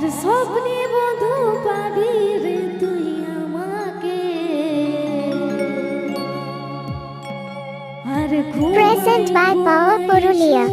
আর স্বপ্নে বধু পাবি রে তুই আমাকে আর ঘুম Present by Power পুরুলিয়া।